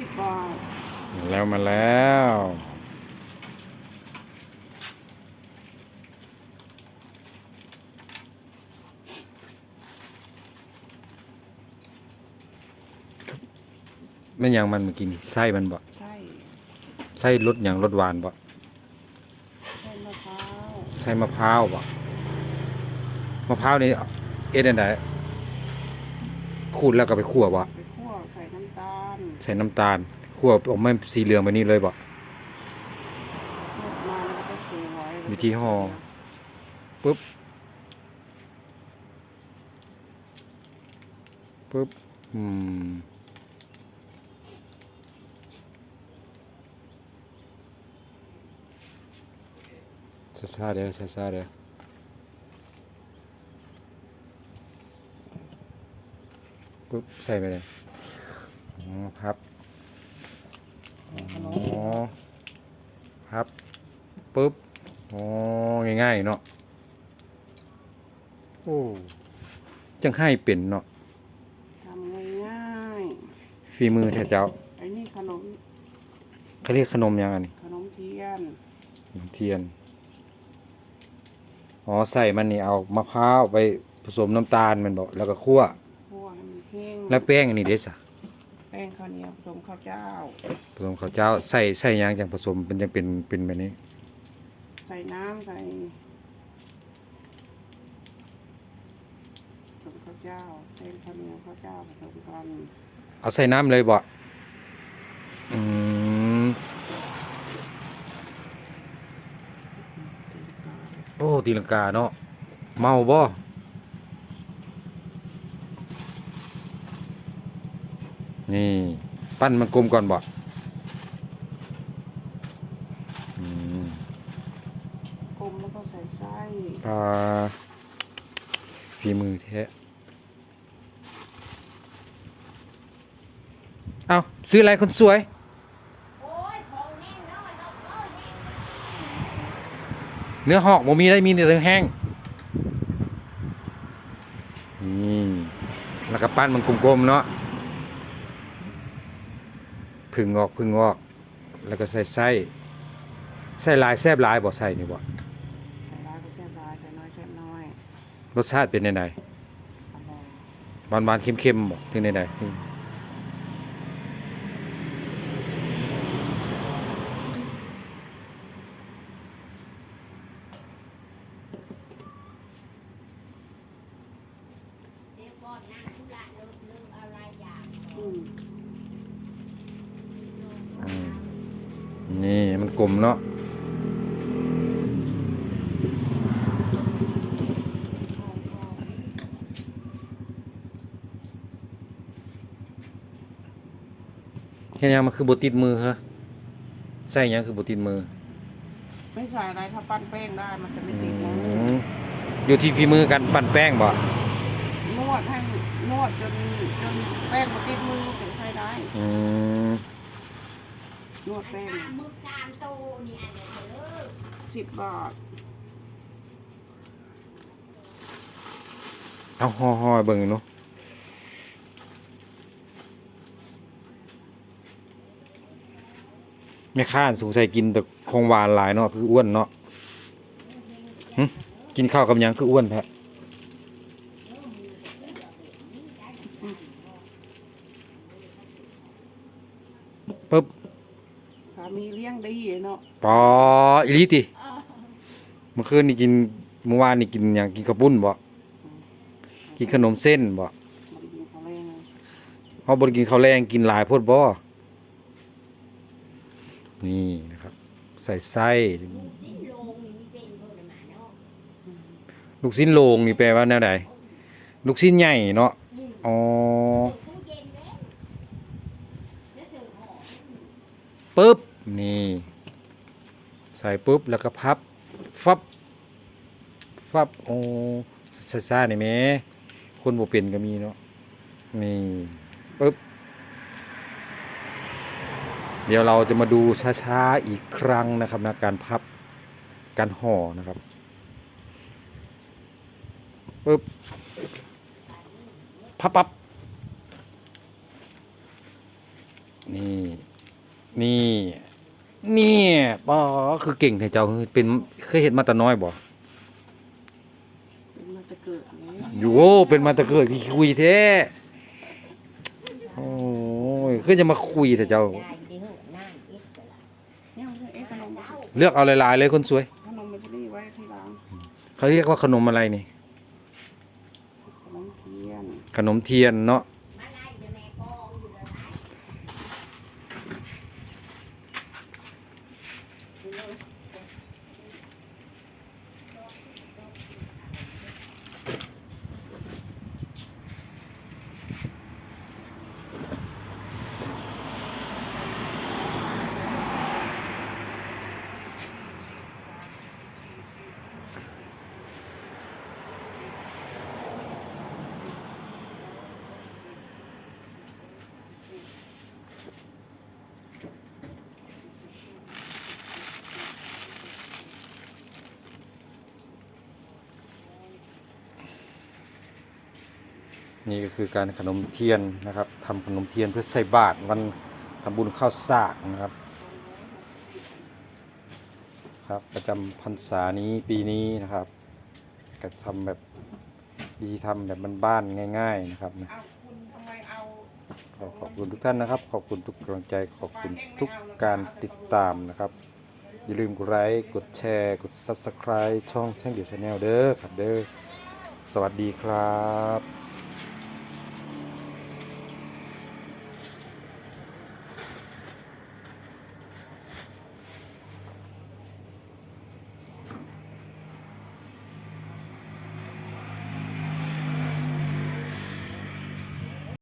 สิบบาทมาแล้วมาแล้ว แม่นหยังมันเมื่อกี้นี่ไส้มันบ่ใช่ไส้รสหยังรสหวานบ่ใช่มะพร้าวไส้มะพร้าวบ่มะพร้าวนี่เอ็ดอันใดขูดแล้วก็ไปคั่วบ่ไปคั่วใส่น้ำตาล ใส่น้ำตาลคั่วออกมาสีเหลืองแบบนี้เลยบ่นวดมาแล้วก็ไปสวยวิธีห่อปึ๊บปึ๊บอืมซาซาเด้อซาซาเด้อปึ๊บใส่ไปเลย อ๋อพับอ๋อพับปึ๊บอ๋อง่ายๆเนาะโอ้จังให้เป็นเนาะทำง่ายฝีมือแท้เจ้าๆไอ้นี่ขนมเขาเรียกขนมยังอันนี้ขนมเทียนขนมเทียนอ๋อใส่มันนี่เอามะพร้าวไปผสมน้ำตาลแมันบอกแล้วก็คั่ว คั่วให้มันแห้งแล้วแป้งอันนี้เด้สะ แป้งข้าวเหนียวผสมข้าวเจ้า ผสมข้าวเจ้าใส่ใส่หยังจังผสมเป็นจังเป็นเป็นแบบนี้ใส่น้ำใส่ผสมข้าวเจ้าแป้งข้าวเหนียวข้าวเจ้าผสมกันเอาใส่น้ำเลยบ่อืมโอ้ตีลังกาเนาะเมาบ่ นี่ ปั้นมันกลมก่อนบ่อืมกลมแล้วก็ใส่ไส้ปลาฝีมือแท้เอาซื้ออะไรคนสวยเนื้อหอกบ่มีได้มีแต่เนื้อแห้งนี่แล้วก็ปั้นมันกลมๆเนาะ ผึ่งออกผึ่งออก แล้วก็ใส่ไส้ใส่หลายแซบหลายบ่ใส่นี่บ่ใส่ร้ายก็แช่ร้ายใส่น้อยแช่น้อยรสชาติเป็นยังไงอร่อยหวานหวานๆเค็มๆบ่ถึงยังไง เดี๋ยวก่อนนั่งธุระเลิกเลิกอะไรอย่าง อืม นี่ มันกลมเนาะแค่นี้มันคือบติดมือฮะใส่หยังคือบติดมือ ไม่ใส่อะไรถ้าปั้นแป้งได้มันจะไม่อืติดมือมอยู่ที่ฝีมือกันปั่นแป้งบ่นวดให้นวดจนจนแป้งมาติดมือถึงใช้ได้อืม นวดแป้งตามมึกตามโตนี่อันเดียวเด้อสิบบาทเอาห่อห่อๆเบิ่งเนาะแม่ค้าสงสัยกินแต่ของหวานหลายเนาะคืออ้วนเนาะหึกินข้าวกับหยังคืออ้วนแท้ปึ๊บสา มีเลี้ยงดีเนาะปออีหลีติเมื่อคืนนี่กินเมื่อวานนี่กินหยังกินข้าวปุ้นบ่กินขนมเส้นบ่มันกินเขาวแรงเฮาบ่ได้กินข้าวแรงกินหลายโพดบ่นี่นะครับ ใส่ไส้สิ้นโลงนี่มีเป็นเพิ่นมาเนาะลูกชิ้นโลงนี่แปลว่าแนวใดลูกชิ้นใหญ่เนาะอ๋อตู้เย็นเด้แล้วเสิร์ฟห่อปึ๊บ นี่ ใส่ปุ๊บแล้วก็พับฟับฟับโอ้ซ่าๆนี่แม่คนบ่เป็นก็มีเนาะนี่ปึ๊บเดี๋ยวเราจะมาดูช้าๆอีกครั้งนะครับนะการพับการห่อนะครับปึ๊บพับปับนี่ นี่ นี่ป้อคือเก่งแท้เจ้าเป็นเคยเห็นมาแต่น้อยบ่เป็นมาแตะเกิดนี้อยู่โอ้เป็นมาแต่เกิดที่คุยแท้โอ้ยคือจะมาคุยแต่เจ้า ได้ดีหูนั่นอีกก็ละเนี่ยเอ๊ะขนมเลือกเอาหลายๆเลยคนสวย ขนมมันจะได้ไว้ที่ร้านเขาเรียกว่าขนมอะไรนี่ขนมเทียนขนมเทียนเนาะมาได้จะ นี่ก็คือการขนมเทียนนะครับทำขนมเทียนเพื่อใส่บาตรวันทำบุญข้าวสากนะครับ ครับประจำพรรษานี้ปีนี้นะครับก็ทำแบบวิธีทำแบบบ้านๆง่าย ๆนะครับนะเอาคุณทำไมเอาขอขอบคุณทุกท่านนะครับ ขอบคุณทุกกำลังใจขอบคุณทุกการติดตามนะครับ อย่าลืมกดไลค์กดแชร์ กด Subscribe ช่องแช่งเดียวชาแนลเด้อครับเด้อสวัสดีครับ